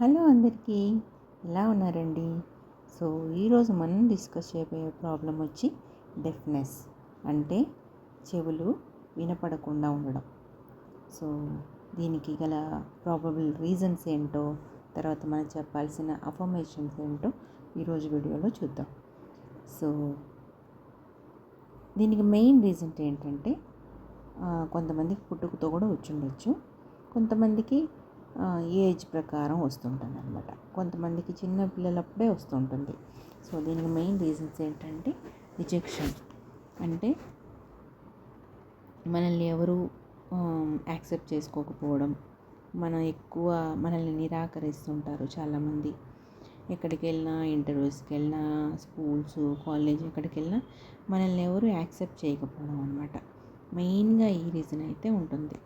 Hello అందరికీ ఎలా ఉన్నారండి? సో ఈరోజు మనం డిస్కస్ చేయబోయే ప్రాబ్లం వచ్చి డెఫ్నెస్ అంటే చెవులు వినపడకుండా ఉండడం. సో దీనికి గల ప్రాబబుల్ రీజన్స్ ఏంటో తర్వాత మనం చెప్పాల్సిన అఫర్మేషన్స్ ఏంటో ఈరోజు వీడియోలో చూద్దాం. సో దీనికి మెయిన్ రీజన్ ఏంటంటే కొంతమందికి పుట్టుకతో కూడా వచ్చి ఉండొచ్చు కొంతమందికి ఏజ్ ప్రకారం వస్తుంటుంది అనమాట కొంతమందికి చిన్న పిల్లలప్పుడే వస్తుంటుంది. సో దీనికి మెయిన్ రీజన్స్ ఏంటంటే రిజెక్షన్. అంటే మనల్ని ఎవరు యాక్సెప్ట్ చేసుకోకపోవడం మనం ఎక్కువ మనల్ని నిరాకరిస్తుంటారు చాలామంది. ఎక్కడికి వెళ్ళినా ఇంటర్వ్యూస్కి వెళ్ళినా స్కూల్స్ కాలేజ్ ఎక్కడికి వెళ్ళినా మనల్ని ఎవరు యాక్సెప్ట్ చేయకపోవడం అనమాట మెయిన్గా ఈ రీజన్ అయితే ఉంటుంది.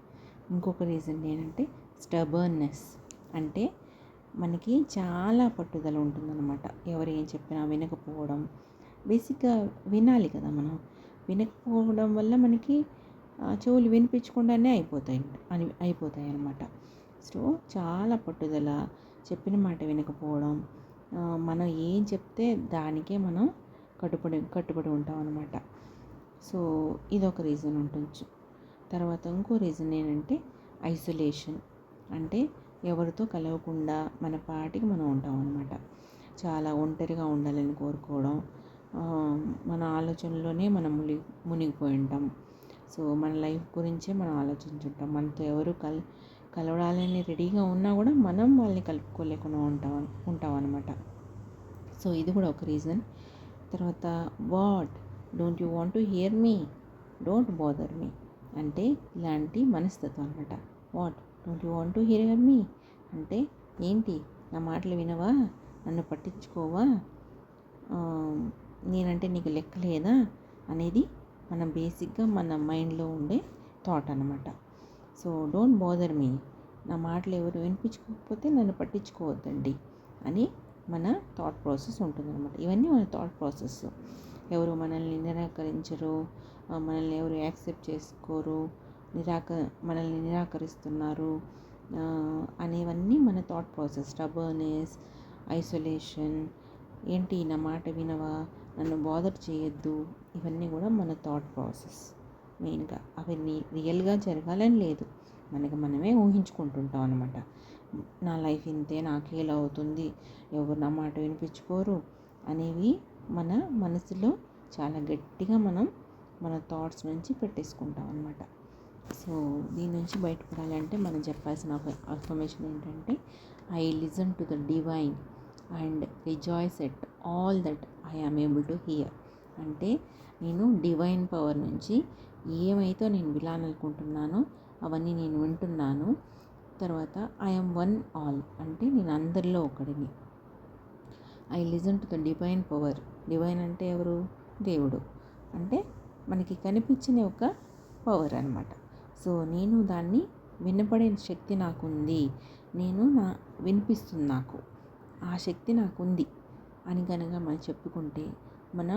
ఇంకొక రీజన్ ఏంటంటే స్టబర్నెస్ అంటే మనకి చాలా పట్టుదల ఉంటుందన్నమాట. ఎవరు ఏం చెప్పినా వినకపోవడం బేసిక్గా వినాలి కదా మనం. వినకపోవడం వల్ల మనకి చెవులు వినిపించకుండానే అయిపోతాయి అని అయిపోతాయి అన్నమాట సో చాలా పట్టుదల చెప్పిన మాట వినకపోవడం మనం ఏం చెప్తే దానికే మనం కట్టుబడి కట్టుబడి ఉంటాం అనమాట సో ఇదొక రీజన్ ఉండొచ్చు తర్వాత ఇంకో రీజన్ ఏంటంటే ఐసోలేషన్ అంటే ఎవరితో కలవకుండా మన పాటికి మనం ఉంటాం అనమాట చాలా ఒంటరిగా ఉండాలని కోరుకోవడం మన ఆలోచనలోనే మనం ముని మునిగిపోయి ఉంటాం. సో మన లైఫ్ గురించే మనం ఆలోచించుంటాం. మనతో ఎవరు కల్ కలవడాలని రెడీగా ఉన్నా కూడా మనం వాళ్ళని కలుపుకోలేకుండా ఉంటాం ఉంటాం అనమాట సో ఇది కూడా ఒక రీజన్. తర్వాత what? Don't you want to hear me? Don't bother me. అంటే ఇలాంటి మనస్తత్వం అనమాట what? Don't you want to hear me అంటే ఏంటి? నా మాటలు వినవా? నన్ను పట్టించుకోవా? నేనంటే నీకు లెక్కలేదా అనేది మన బేసిక్గా మన మైండ్లో ఉండే థాట్ అనమాట సో డోంట్ బోదర్ మీ నా మాటలు ఎవరు వినిపించుకోకపోతే నన్ను పట్టించుకోవద్దండి అని మన థాట్ ప్రాసెస్ ఉంటుందన్నమాట. ఇవన్నీ మన థాట్ ప్రాసెస్. ఎవరు మనల్ని నిరాకరించరు మనల్ని ఎవరు యాక్సెప్ట్ చేసుకోరు నిరాక మనల్ని నిరాకరిస్తున్నారు. అనేవన్నీ మన థాట్ ప్రాసెస్ స్టబర్నెస్ ఐసోలేషన్ ఏంటి నా మాట వినవా? నన్ను బాధర్ చేయొద్దు? ఇవన్నీ కూడా మన థాట్ ప్రాసెస్ మెయిన్గా అవన్నీ రియల్గా జరగాలని లేదు. మనకి మనమే ఊహించుకుంటుంటాం అనమాట నా లైఫ్ ఇంతే నాకే ఇలా అవుతుంది ఎవరు నా మాట వినిపించుకోరు అనేవి మన మనసులో చాలా గట్టిగా మనం మన థాట్స్ నుంచి పెట్టేసుకుంటాం అనమాట సో దీని నుంచి బయటపడాలంటే మనం చెప్పాల్సిన అఫర్మేషన్ ఏంటంటే I listen to the divine and rejoice at all that I am able to hear. అంటే నేను డివైన్ పవర్ నుంచి ఏమైతే నేను వినాలనుకుంటున్నానో అవన్నీ నేను వింటున్నాను. తర్వాత ఐఎమ్ వన్ ఆల్ అంటే నేను అందరిలో ఒకడిని. I listen to the divine power. Divine అంటే ఎవరు? దేవుడు. అంటే మనకి కనిపించిన ఒక పవర్ అనమాట సో నేను దాన్ని వినపడే శక్తి నాకుంది. నేను నా వినిపిస్తుంది నాకు. ఆ శక్తి నాకుంది అని కనుక మనం చెప్పుకుంటే మన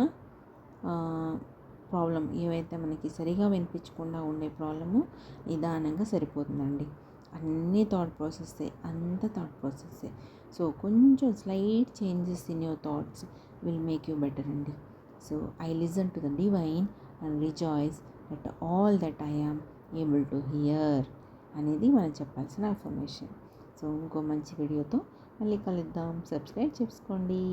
ప్రాబ్లం ఏవైతే మనకి సరిగా వినిపించకుండా ఉండే ప్రాబ్లము నిదానంగా సరిపోతుందండి. అన్నీ థాట్ ప్రాసెస్సే అంత థాట్ ప్రాసెస్సే. సో కొంచెం slight changes in your thoughts will make you better అండి. So I listen to the divine and rejoice that all that I am able to hear అనేది మనం చెప్పాల్సిన అఫర్మేషన్ సో ఇంకో మంచి వీడియోతో మళ్ళీ కలుద్దాం. సబ్స్క్రైబ్ చేసుకోండి.